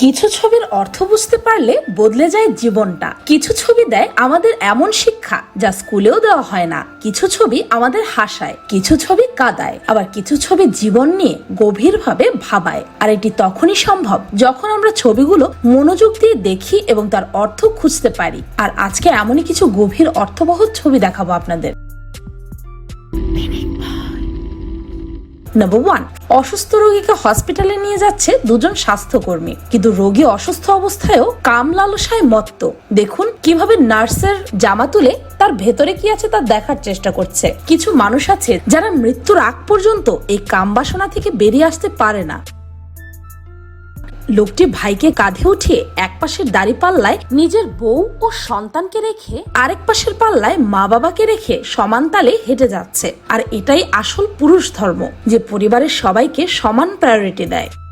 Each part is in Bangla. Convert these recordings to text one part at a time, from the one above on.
কিছু ছবির অর্থ বুঝতে পারলে বদলে যায় জীবনটা। কিছু ছবি দেয় আমাদের এমন শিক্ষা যা স্কুলেও দেওয়া হয় না। কিছু ছবি আমাদের হাসায়, কিছু ছবি কাদায়, আবার কিছু ছবি জীবন নিয়ে গভীরভাবে ভাবায়। আর এটি তখনই সম্ভব যখন আমরা ছবিগুলো মনোযোগ দিয়ে দেখি এবং তার অর্থ খুঁজতে পারি। আর আজকে এমনই কিছু গভীর অর্থবহ ছবি দেখাবো আপনাদের। নাম্বার ওয়ান অসুস্থ রোগীকে হসপিটালে নিয়ে যাচ্ছে দুজন স্বাস্থ্যকর্মী। কিন্তু রোগী অসুস্থ অবস্থায়ও কাম লালসায় মত্ত। দেখুন কীভাবে নার্সের জামা তুলে তার ভেতরে কি আছে তা দেখার চেষ্টা করছে। কিছু মানুষ আছে যারা মৃত্যুর আগ পর্যন্ত এই কাম বাসনা থেকে বেরিয়ে আসতে পারে না। লোকটি ভাইকে কাঁধে উঠিয়ে এক পাশের দাড়ি পাল্লায় নিজের বউ ও সন্তানকে রেখে আরেক পাশের পাল্লায় মা বাবাকে রেখে সমান তালে হেঁটে যাচ্ছে। আর এটাই আসল পুরুষ ধর্ম, যে পরিবারের সবাইকে সমান প্রায়োরিটি দেয়।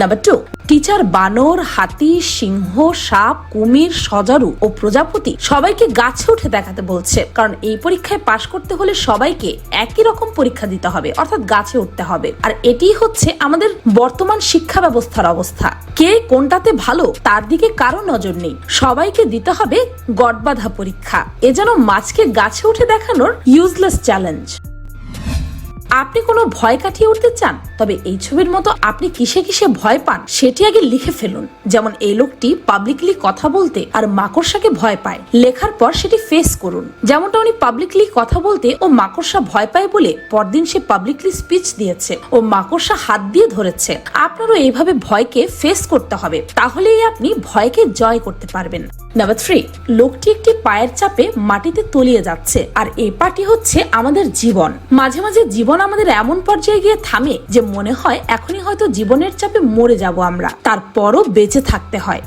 নাম্বার টু টিচার বানর হাতি সিংহ সাপ কুমির সজারু ও প্রজাপতি সবাইকে গাছে উঠে দেখাতে বলছে। কারণ এই পরীক্ষায় পাশ করতে হলে সবাইকে একই রকম পরীক্ষা দিতে হবে, অর্থাৎ গাছে উঠতে হবে। আর এটি হচ্ছে আমাদের বর্তমান শিক্ষা ব্যবস্থার অবস্থা। কে কোনটাতে ভালো, তার দিকে কারও নজর নেই। সবাইকে দিতে হবে গড়বাধা পরীক্ষা। এ যেন মাছকে গাছে উঠে দেখানোর ইউজলেস চ্যালেঞ্জ আপনি কোনো ভয় কাটিয়ে উঠতে চান? তবে এই ছবির মতো আপনি কিসে কিসে ভয় পান, সেটি আগে লিখে ফেলুন। যেমন এই লোকটি পাবলিকলি কথা বলতে আর মাকড়সাকে ভয় পায়। লেখার পর সেটি ফেস করুন। যেমনটা উনি পাবলিকলি কথা বলতে ও মাকড়সা ভয় পায় বলে পরদিন সে পাবলিকলি স্পিচ দিয়েছে ও মাকড়সা হাত দিয়ে ধরেছে। আপনারও এইভাবে ভয়কে ফেস করতে হবে। তাহলেই আপনি ভয়কে জয় করতে পারবেন। নাম্বার থ্রি লোকটি একটি পায়ের চাপে মাটিতে তলিয়ে যাচ্ছে। আর এই পাটি হচ্ছে আমাদের জীবন। মাঝে মাঝে জীবন আমাদের এমন পর্যায়ে গিয়ে থামে যে মনে হয় এখনই হয়তো জীবনের চাপে মরে যাব আমরা। তারপরও বেঁচে থাকতে হয়।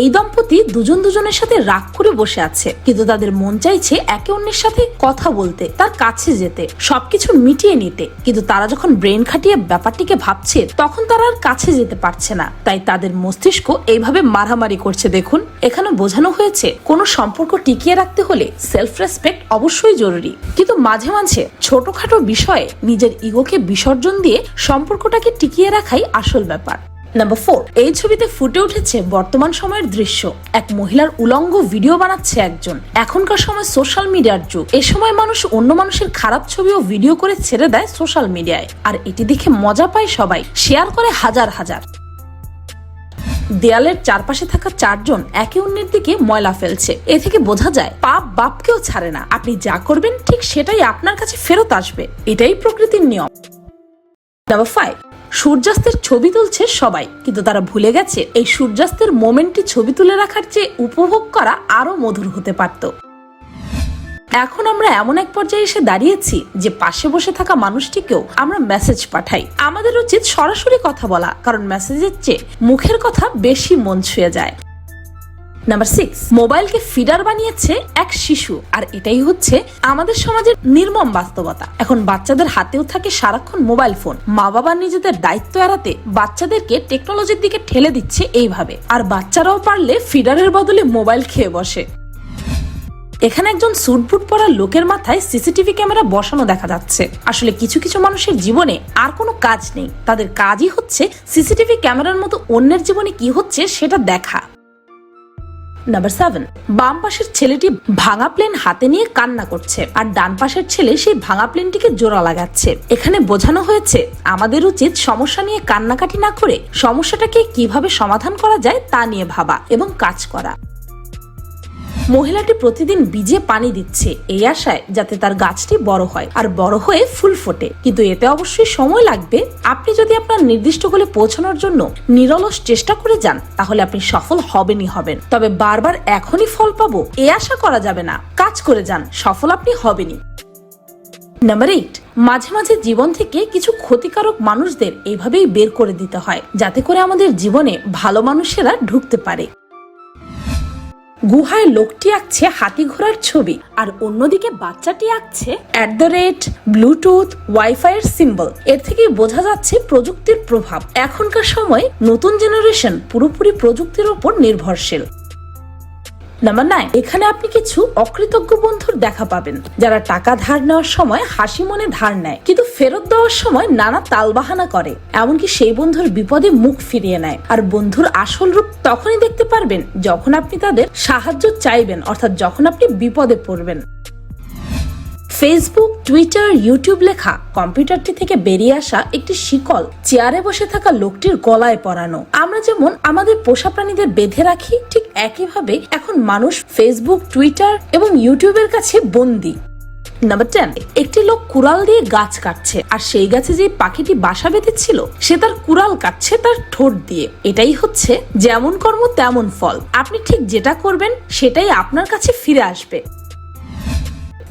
এই দম্পতি দুজন দুজনের সাথে রাগ করে বসে আছে। কিন্তু তাদের মন চাইছে একে অন্যের সাথে কথা বলতে, তার কাছে যেতে, সবকিছু মিটিয়ে নিতে। কিন্তু তারা যখন ব্রেন খাটিয়ে ব্যাপারটিকে ভাবছে, তখন তারা আর কাছে যেতে পারছে না। তাই তাদের মস্তিষ্ক এইভাবে মারামারি করছে, দেখুন। এখানে বোঝানো হয়েছে, কোনো সম্পর্ক টিকিয়ে রাখতে হলে সেলফ রেসপেক্ট অবশ্যই জরুরি। কিন্তু মাঝে মাঝে ছোটখাটো বিষয়ে নিজের ইগোকে বিসর্জন দিয়ে সম্পর্কটাকে টিকিয়ে রাখাই আসল ব্যাপার। নাম্বার ফোর এই ছবিতে ফুটে উঠেছে বর্তমান সময়ের দৃশ্য। এক মহিলার উলঙ্গ ভিডিও বানাচ্ছে একজন। এখনকার সময় সোশ্যাল মিডিয়ার যুগ। এ সময় মানুষ অন্য মানুষের খারাপ ছবি ও ভিডিও করে ছেড়ে দেয় সোশ্যাল মিডিয়ায় আর এটি দেখে মজা পায় সবাই। শেয়ার করে হাজার হাজার। দেয়ালের চারপাশে থাকা চারজন একে অন্যের দিকে ময়লা ফেলছে। এ থেকে বোঝা যায়, পাপ বাপকেও ছাড়ে না। আপনি যা করবেন, ঠিক সেটাই আপনার কাছে ফেরত আসবে। এটাই প্রকৃতির নিয়ম। নাম্বার ফাইভ সূর্যাস্তের ছবি তুলছে সবাই, কিন্তু তারা ভুলে গেছে এই সূর্যাস্তের মোমেন্টটি ছবি তুলে রাখার চেয়ে উপভোগ করা আরও মধুর হতে পারত। এখন আমরা এমন এক পর্যায়ে এসে দাঁড়িয়েছি যে পাশে বসে থাকা মানুষটিকেও আমরা মেসেজ পাঠাই। আমাদের উচিত সরাসরি কথা বলা, কারণ মেসেজের চেয়ে মুখের কথা বেশি মন ছুঁয়ে যায়। নাম্বার সিক্স মোবাইলকে ফিডার বানিয়েছে এক শিশু। আর এটাই হচ্ছে আমাদের সমাজের নির্মম বাস্তবতা। এখন বাচ্চাদের হাতেও থাকে সারাক্ষণ মোবাইল ফোন। মা বাবা নিজেদের দায়িত্ব এড়াতে বাচ্চাদেরকে টেকনোলজির দিকে ঠেলে দিচ্ছে এইভাবে। আর বাচ্চারাও পারলে ফিডারের বদলে মোবাইল খেয়ে বসে। এখানে একজন সুটবুট পরা লোকের মাথায় সিসিটিভি ক্যামেরা বসানো দেখা যাচ্ছে। আসলে কিছু কিছু মানুষের জীবনে আর কোনো কাজ নেই। তাদের কাজই হচ্ছে সিসিটিভি ক্যামেরার মতো অন্যের জীবনে কি হচ্ছে সেটা দেখা। নাম্বার সেভেন বাম পাশের ছেলেটি ভাঙা প্লেন হাতে নিয়ে কান্না করছে আর ডান পাশের ছেলে সেই ভাঙা প্লেনটিকে জোড়া লাগাচ্ছে। এখানে বোঝানো হয়েছে, আমাদের উচিত সমস্যা নিয়ে কান্নাকাটি না করে সমস্যাটাকে কীভাবে সমাধান করা যায় তা নিয়ে ভাবা এবং কাজ করা। মহিলাটি প্রতিদিন বীজে পানি দিচ্ছে এই আশায় যাতে তার গাছটি বড় হয় আর বড় হয়ে ফুল ফোটে। কিন্তু এতে অবশ্যই সময় লাগবে। আপনি যদি আপনার নির্দিষ্ট গোলে পৌঁছানোর জন্য নিরলস চেষ্টা করে যান, তাহলে আপনি সফল হবেনই হবেন। তবে বারবার এখনই ফল পাবো, এ আশা করা যাবে না। কাজ করে যান, সফল আপনি হবেনই। নাম্বার এইট মাঝে মাঝে জীবন থেকে কিছু ক্ষতিকারক মানুষদের এইভাবেই বের করে দিতে হয়, যাতে করে আমাদের জীবনে ভালো মানুষেরা ঢুকতে পারে। গুহায় লোকটি আঁকছে হাতি ঘোড়ার ছবি আর অন্যদিকে বাচ্চাটি আঁকছে at the rate Bluetooth WiFi এর সিম্বল এর থেকে বোঝা যাচ্ছে প্রযুক্তির প্রভাব। এখনকার সময় নতুন জেনারেশন পুরোপুরি প্রযুক্তির ওপর নির্ভরশীল। নাম্বার নাইন এখানে আপনি কিছু অকৃতজ্ঞ বন্ধুর দেখা পাবেন, যারা টাকা ধার নেওয়ার সময় হাসি মনে ধার নেয়, কিন্তু ফেরত দেওয়ার সময় নানা তালবাহানা করে, এমনকি সেই বন্ধুর বিপদে মুখ ফিরিয়ে নেয়। আর বন্ধুর আসল রূপ তখনই দেখতে পারবেন যখন আপনি তাদের সাহায্য চাইবেন, অর্থাৎ যখন আপনি বিপদে পড়বেন। ফেসবুক টুইটার ইউটিউব লেখা কম্পিউটারটি থেকে বেরিয়ে আসা একটি শিকল, চেয়ারে বসে থাকা লোকটির গলায় পরানো। আমরা যেমন আমাদের পোষা প্রাণীদের বেঁধে রাখি, ঠিক একইভাবে এখন মানুষ ফেসবুক টুইটার এবং ইউটিউবের কাছে বন্দি। নাম্বার টেন একটি লোক কুড়াল দিয়ে গাছ কাটছে, আর সেই গাছে যে পাখিটি বাসা বেঁধেছিল, সে তার কুড়াল কাটছে তার ঠোঁট দিয়ে। এটাই হচ্ছে যেমন কর্ম তেমন ফল। আপনি ঠিক যেটা করবেন, সেটাই আপনার কাছে ফিরে আসবে।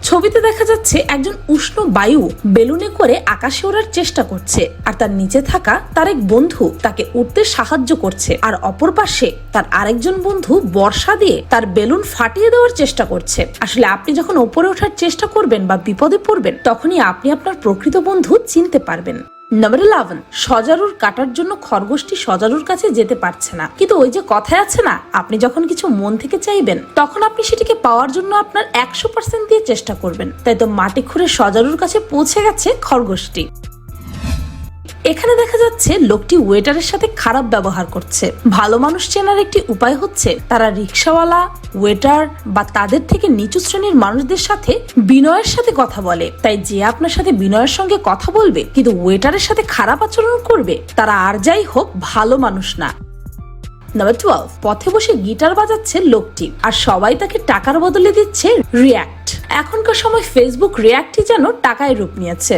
ছবিতে দেখা যাচ্ছে একজন উষ্ণ বায়ু বেলুনে করে আকাশে ওড়ার চেষ্টা করছে, আর তার নিচে থাকা তার এক বন্ধু তাকে উঠতে সাহায্য করছে, আর অপর পাশে তার আরেকজন বন্ধু বর্ষা দিয়ে তার বেলুন ফাটিয়ে দেওয়ার চেষ্টা করছে। আসলে আপনি যখন ওপরে ওঠার চেষ্টা করবেন বা বিপদে পড়বেন, তখনই আপনি আপনার প্রকৃত বন্ধু চিনতে পারবেন। নাম্বার ইলেভেন সজারুর কাটার জন্য খরগোশটি সজারুর কাছে যেতে পারছে না। কিন্তু ওই যে কথায় আছে না, আপনি যখন কিছু মন থেকে চাইবেন, তখন আপনি সেটিকে পাওয়ার জন্য আপনার একশো পার্সেন্ট দিয়ে চেষ্টা করবেন। তাই তো মাটি খুঁড়ে সজারুর কাছে পৌঁছে গেছে খরগোশটি। এখানে দেখা যাচ্ছে লোকটি ওয়েটারের সাথে খারাপ ব্যবহার করছে। ভালো মানুষ চেনার একটি উপায় হচ্ছে তারা রিক্সাওয়ালা, ওয়েটার বা তাদের থেকে নিচু শ্রেণির মানুষদের সাথে বিনয়ের সাথে কথা বলে। তাই যে আপনার সাথে বিনয়ের সঙ্গে কথা বলবে, কিন্তু ওয়েটারের সাথে খারাপ আচরণ করবে, তারা আর যাই হোক ভালো মানুষ না। নাম্বার টুয়েলভ পথে বসে গিটার বাজাচ্ছে লোকটি, আর সবাই তাকে টাকার বদলে দিচ্ছে রিয়াক্ট এখনকার সময় ফেসবুক রিয়াক্টই যেন টাকায় রূপ নিয়েছে।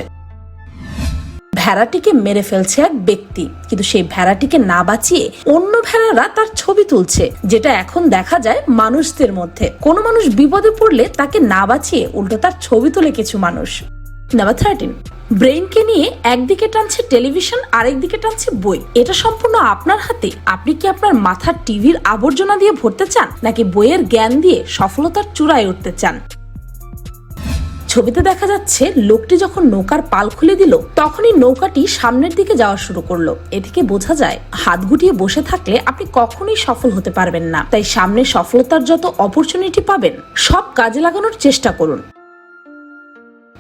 ভেড়াটিকে মেরে ফেলছে এক ব্যক্তি। কিন্তু সেই ভেড়াটিকে না বাঁচিয়ে অন্য ভেড়ারা তার ছবি তুলছে, যেটা এখন দেখা যায় মানুষদের মধ্যে। কোনো মানুষ বিপদে পড়লে তাকে না বাঁচিয়ে উল্টো তার ছবি তোলে কিছু মানুষ। নাম্বার থার্টিন ব্রেইনকে নিয়ে একদিকে টানছে টেলিভিশন আরেকদিকে টানছে বই। এটা সম্পূর্ণ আপনার হাতে। আপনি কি আপনার মাথার টিভির আবর্জনা দিয়ে ভরতে চান, নাকি বইয়ের জ্ঞান দিয়ে সফলতার চূড়ায় উঠতে চান? ছবিতে দেখা যাচ্ছে, লোকটি যখন নৌকার পাল খুলে দিল, তখনই নৌকাটি সামনের দিকে যাওয়া শুরু করল। এদিকে বোঝা যায়, হাত গুটিয়ে বসে থাকলে আপনি কখনোই সফল হতে পারবেন না। তাই সামনে সফলতার যত অপরচুনিটি পাবেন, সব কাজে লাগানোর চেষ্টা করুন।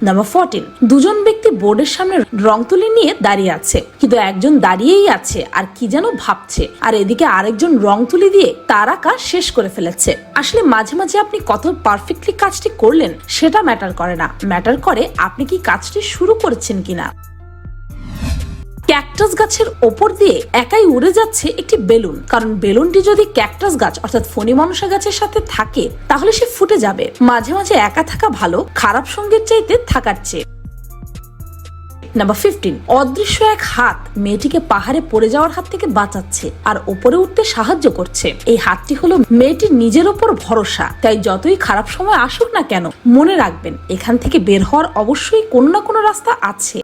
নাম্বার ফোরটিন দুজন ব্যক্তি বোর্ডের সামনে রং তুলি নিয়ে দাঁড়িয়ে আছে। কিন্তু একজন দাঁড়িয়েই আছে আর কি যেন ভাবছে। আর এদিকে আরেকজন রং তুলি দিয়ে তার আঁকা শেষ করে ফেলেছে। আসলে মাঝে মাঝে আপনি কত পারফেক্টলি কাজটি করলেন সেটা ম্যাটার করে না। ম্যাটার করে আপনি কি কাজটি শুরু করেছেন কিনা। ক্যাকটাস গাছের ওপর দিয়ে একাই উড়ে যাচ্ছে একটি বেলুন। কারণ বেলুনটি যদি ক্যাকটাস গাছ, অর্থাৎ ফণি মনসা গাছের সাথে থাকে, তাহলে সে ফুটে যাবে। মাঝে মাঝে একা থাকা ভালো, খারাপ সঙ্গের চাইতে থাকার চেয়ে। নাম্বার ফিফটিন অদৃশ্য এক হাত মেয়েটিকে পাহাড়ে পড়ে যাওয়ার হাত থেকে বাঁচাচ্ছে আর ওপরে উঠতে সাহায্য করছে। এই হাতটি হলো মেয়েটির নিজের ওপর ভরসা। তাই যতই খারাপ সময় আসুক না কেন, মনে রাখবেন, এখান থেকে বের হওয়ার অবশ্যই কোনো না কোনো রাস্তা আছে।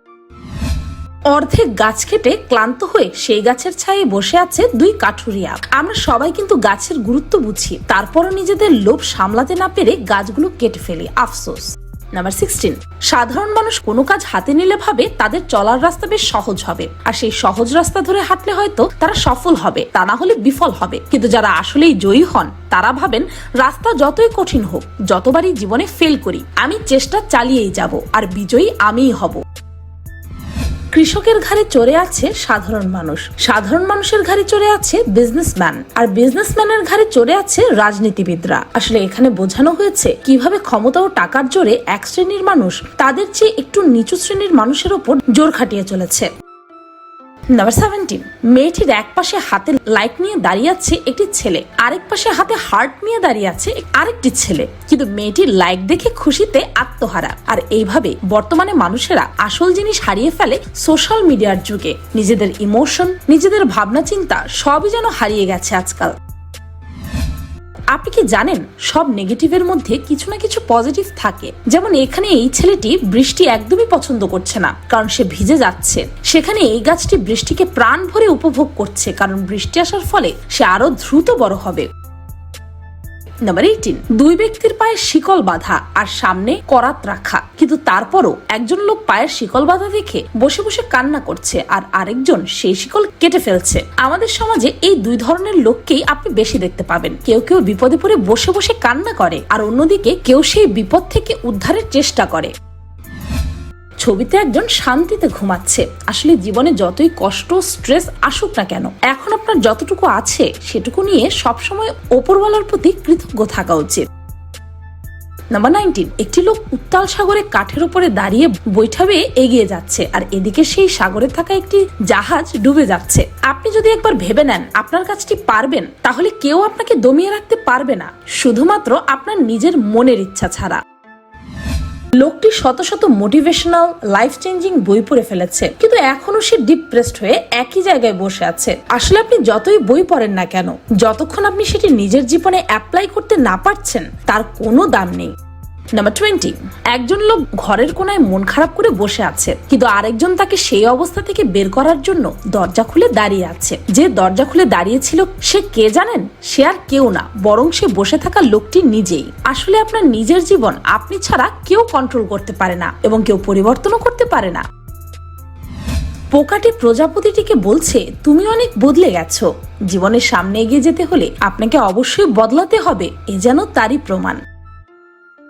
অর্ধেক গাছ কেটে ক্লান্ত হয়ে সেই গাছের ছায়ে বসে আছে দুই কাঠুরিয়া। আমরা সবাই কিন্তু গাছের গুরুত্ব বুঝি। তারপরও নিজেদের লোভ সামলাতে না পেরে গাছগুলো কেটে ফেলি। আফসোস। নাম্বার সিক্সটিন সাধারণ মানুষ কোনো কাজ হাতে নিলে ভাবে তাদের চলার রাস্তা বেশ সহজ হবে। আর সেই সহজ রাস্তা ধরে হাঁটলে হয়তো তারা সফল হবে, তা না হলে বিফল হবে। কিন্তু যারা আসলেই জয়ী হন, তারা ভাবেন রাস্তা যতই কঠিন হোক, যতবারই জীবনে ফেল করি, আমি চেষ্টা চালিয়েই যাব, আর বিজয়ী আমিই হব। কৃষকের ঘাড়ে চড়ে আছে সাধারণ মানুষ। সাধারণ মানুষের ঘাড়ে চড়ে আছে বিজনেসম্যান আর বিজনেসম্যানের ঘাড়ে চড়ে আছে রাজনীতিবিদরা। আসলে এখানে বোঝানো হয়েছে কীভাবে ক্ষমতা ও টাকার জোরে এক শ্রেণির মানুষ তাদের চেয়ে একটু নিচু শ্রেণির মানুষের ওপর জোর খাটিয়ে চলেছে। নাম্বার সেভেন্টিন মেয়েটির এক পাশে হাতে লাইট নিয়ে দাঁড়িয়ে আছে একটি ছেলে। আরেক পাশে হাতে হার্ট নিয়ে দাঁড়িয়ে আছে আরেকটি ছেলে। কিন্তু মেয়েটির লাইক দেখে খুশিতে আত্মহারা। আর এইভাবে বর্তমানে মানুষেরা আসল জিনিস হারিয়ে ফেলে সোশ্যাল মিডিয়ার যুগে। নিজেদের ইমোশন নিজেদের ভাবনা চিন্তা সবই যেন হারিয়ে গেছে আজকাল। আপনি কি জানেন, সব নেগেটিভের মধ্যে কিছু না কিছু পজিটিভ থাকে। যেমন এখানে এই ছেলেটি বৃষ্টি একদমই পছন্দ করছে না, কারণ সে ভিজে যাচ্ছে। সেখানে এই গাছটি বৃষ্টিকে প্রাণ ভরে উপভোগ করছে, কারণ বৃষ্টি আসার ফলে সে আরও দ্রুত বড় হবে। নাম্বার এইটিন দুই ব্যক্তির পায়ে শিকল বাঁধা আর সামনে করাত রাখা। কিন্তু তারপরও একজন লোক পায়ের শিকল বাঁধা দেখে বসে বসে কান্না করছে আর আরেকজন সেই শিকল কেটে ফেলছে। আমাদের সমাজে এই দুই ধরনের লোককেই আপনি বেশি দেখতে পাবেন। কেউ কেউ বিপদে পড়ে বসে বসে কান্না করে আর অন্যদিকে কেউ সেই বিপদ থেকে উদ্ধারের চেষ্টা করে। ছবিতে একজন শান্তিতে ঘুমাচ্ছে। আসলে জীবনে যতই কষ্ট স্ট্রেস আসুক না কেন, এখন আপনার যতটুকু আছে সেটুকু নিয়ে সবসময় ওপরওয়ালার প্রতি কৃতজ্ঞ থাকা উচিত। নাম্বার নাইনটিন একটি লোক উত্তাল সাগরে কাঠের উপরে দাঁড়িয়ে বৈঠাবে এগিয়ে যাচ্ছে আর এদিকে সেই সাগরে থাকা একটি জাহাজ ডুবে যাচ্ছে। আপনি যদি একবার ভেবে নেন, আপনার কাজটি পারবেন, তাহলে কেউ আপনাকে দমিয়ে রাখতে পারবে না। শুধুমাত্র আপনার নিজের মনের ইচ্ছা ছাড়া। লোকটি শত শত মোটিভেশনাল লাইফ চেঞ্জিং বই পড়ে ফেলেছে। কিন্তু এখনও সে ডিপ্রেসড হয়ে একই জায়গায় বসে আছে। আসলে আপনি যতই বই পড়েন না কেন, যতক্ষণ আপনি সেটি নিজের জীবনে অ্যাপ্লাই করতে না পারছেন, তার কোনো দাম নেই। নাম্বার টোয়েন্টি একজন লোক ঘরের কোনায় মন খারাপ করে বসে আছে, কিন্তু আরেকজন তাকে সেই অবস্থা থেকে বের করার জন্য দরজা খুলে দাঁড়িয়ে আছে। যে দরজা খুলে দাঁড়িয়েছিল, সে কে জানেন? সে আর কেউ না, বরং সে বসে থাকা লোকটি নিজেই। আসলে আপনার নিজের জীবন আপনি ছাড়া কেউ কন্ট্রোল করতে পারে না এবং কেউ পরিবর্তনও করতে পারে না। পোকাটি প্রজাপতিটিকে বলছে, তুমি অনেক বদলে গেছো। জীবনের সামনে এগিয়ে যেতে হলে আপনাকে অবশ্যই বদলাতে হবে, এ যেন তারই প্রমাণ।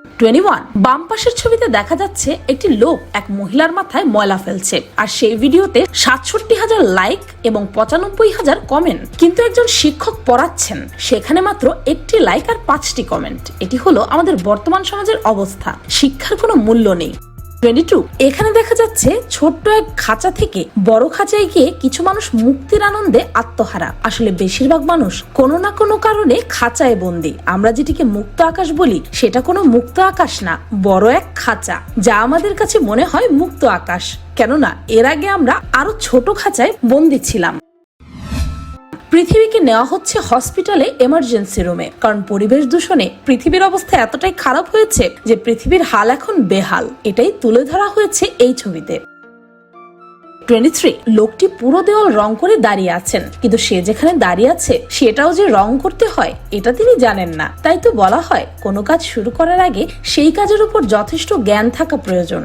টোয়েন্টি ওয়ান বাম পাশের ছবিতে দেখা যাচ্ছে একটি লোক এক মহিলার মাথায় ময়লা ফেলছে, আর সেই ভিডিওতে সাতষট্টি হাজার লাইক এবং পঁচানব্বই হাজার কমেন্ট কিন্তু একজন শিক্ষক পড়াচ্ছেন, সেখানে মাত্র একটি লাইক আর পাঁচটি কমেন্ট এটি হলো আমাদের বর্তমান সমাজের অবস্থা। শিক্ষার কোনো মূল্য নেই। টোয়েন্টি টু এখানে দেখা যাচ্ছে ছোট্ট এক খাঁচা থেকে বড় খাঁচায় গিয়ে কিছু মানুষ মুক্তির আনন্দে আত্মহারা। আসলে বেশিরভাগ মানুষ কোনো না কোনো কারণে খাঁচায় বন্দি। আমরা যেটিকে মুক্ত আকাশ বলি, সেটা কোনো মুক্ত আকাশ না, বড় এক খাঁচা, যা আমাদের কাছে মনে হয় মুক্ত আকাশ। কেননা, এর আগে আমরা আরও ছোট খাঁচায় বন্দি ছিলাম। পৃথিবীকে নেওয়া হচ্ছে হসপিটালে এমার্জেন্সি রুমে কারণ পরিবেশ দূষণে পৃথিবীর অবস্থা এতটাই খারাপ হয়েছে যে পৃথিবীর হাল এখন বেহাল। এটাই তুলে ধরা হয়েছে এই ছবিতে। টোয়েন্টি থ্রি লোকটি পুরো দেওয়াল রং করে দাঁড়িয়ে আছেন। কিন্তু সে যেখানে দাঁড়িয়ে আছে, সেটাও যে রং করতে হয়, এটা তিনি জানেন না। তাই তো বলা হয়, কোনো কাজ শুরু করার আগে সেই কাজের উপর যথেষ্ট জ্ঞান থাকা প্রয়োজন।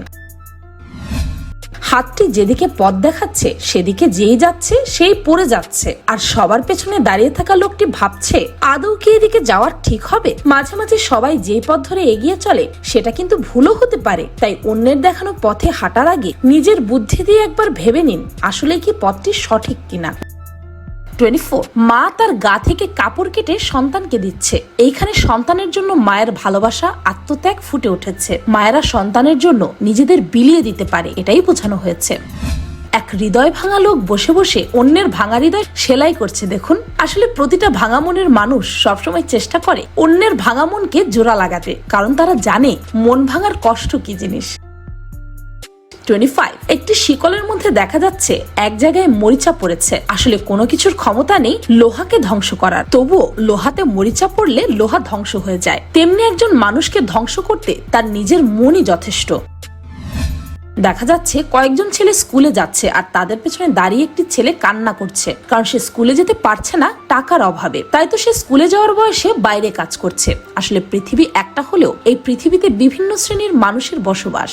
হাতটি যেদিকে পথ দেখাচ্ছে, সেদিকে যেই যাচ্ছে, সেই পড়ে যাচ্ছে। আর সবার পেছনে দাঁড়িয়ে থাকা লোকটি ভাবছে, আদৌ কি এদিকে যাওয়ার ঠিক হবে? মাঝে মাঝে সবাই যে পথ ধরে এগিয়ে চলে, সেটা কিন্তু ভুলও হতে পারে। তাই অন্যের দেখানো পথে হাঁটার আগে নিজের বুদ্ধি দিয়ে একবার ভেবে নিন, আসলে কি পথটি সঠিক কিনা। Twenty four. মা তার গা থেকে কাপড় কেটে সন্তানকে দিচ্ছে। এইখানে সন্তানের জন্য মায়ের ভালোবাসা, আত্মত্যাগ ফুটে উঠেছে। মায়েরা সন্তানের জন্য নিজেদের বিলিয়ে দিতে পারে, এটাই বোঝানো হয়েছে। এক হৃদয় ভাঙা লোক বসে বসে অন্যের ভাঙা হৃদয় সেলাই করছে, দেখুন। আসলে প্রতিটা ভাঙা মনের মানুষ সবসময় চেষ্টা করে অন্যের ভাঙা মনকে জোড়া লাগাতে, কারণ তারা জানে মন ভাঙার কষ্ট কি জিনিস। টোয়েন্টি ফাইভ একটি শিকলের মধ্যে দেখা যাচ্ছে এক জায়গায় মরিচা পড়েছে। আসলে কোনো কিছুর ক্ষমতা নেই লোহাকে ধ্বংস করার। তবুও লোহাতে মরিচা পড়লে লোহা ধ্বংস হয়ে যায়। তেমনি একজন মানুষকে ধ্বংস করতে তার নিজের মনই যথেষ্ট। দেখা যাচ্ছে কয়েকজন ছেলে স্কুলে যাচ্ছে আর তাদের পেছনে দাঁড়িয়ে একটি ছেলে কান্না করছে। কারণ সে স্কুলে যেতে পারছে না টাকার অভাবে। তাই তো সে স্কুলে যাওয়ার বয়সে বাইরে কাজ করছে। আসলে পৃথিবী একটা হলেও এই পৃথিবীতে বিভিন্ন শ্রেণির মানুষের বসবাস।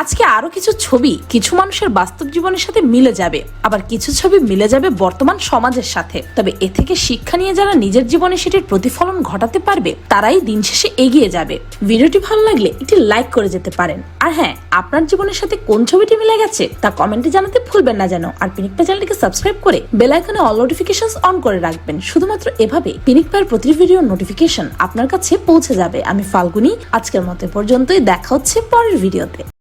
আজকে আরও কিছু ছবি কিছু মানুষের বাস্তব জীবনের সাথে মিলে যাবে। আবার কিছু ছবি মিলে যাবে বর্তমান সমাজের সাথে। তবে এ থেকে শিক্ষা নিয়ে যারা নিজের জীবনে সেটির প্রতিফলন ঘটাতে পারবে, তারাই দিন শেষে এগিয়ে যাবে। ভিডিওটি ভালো লাগলে একটি লাইক করে যেতে পারেন। আর হ্যাঁ আপনার জীবনের সাথে কোন ছবিটি মিলে গেছে তা কমেন্টে জানাতে ভুলবেন না যেন। আর পিনিকপা চ্যানেলটিকে সাবস্ক্রাইব করে বেল আইকনে অল নোটিফিকেশন অন করে রাখবেন। শুধুমাত্র এভাবে পিনিকপার প্রতি ভিডিও নোটিফিকেশন আপনার কাছে পৌঁছে যাবে। আমি ফাল্গুনি, আজকের মতো পর্যন্তই। দেখা হচ্ছে পরের ভিডিওতে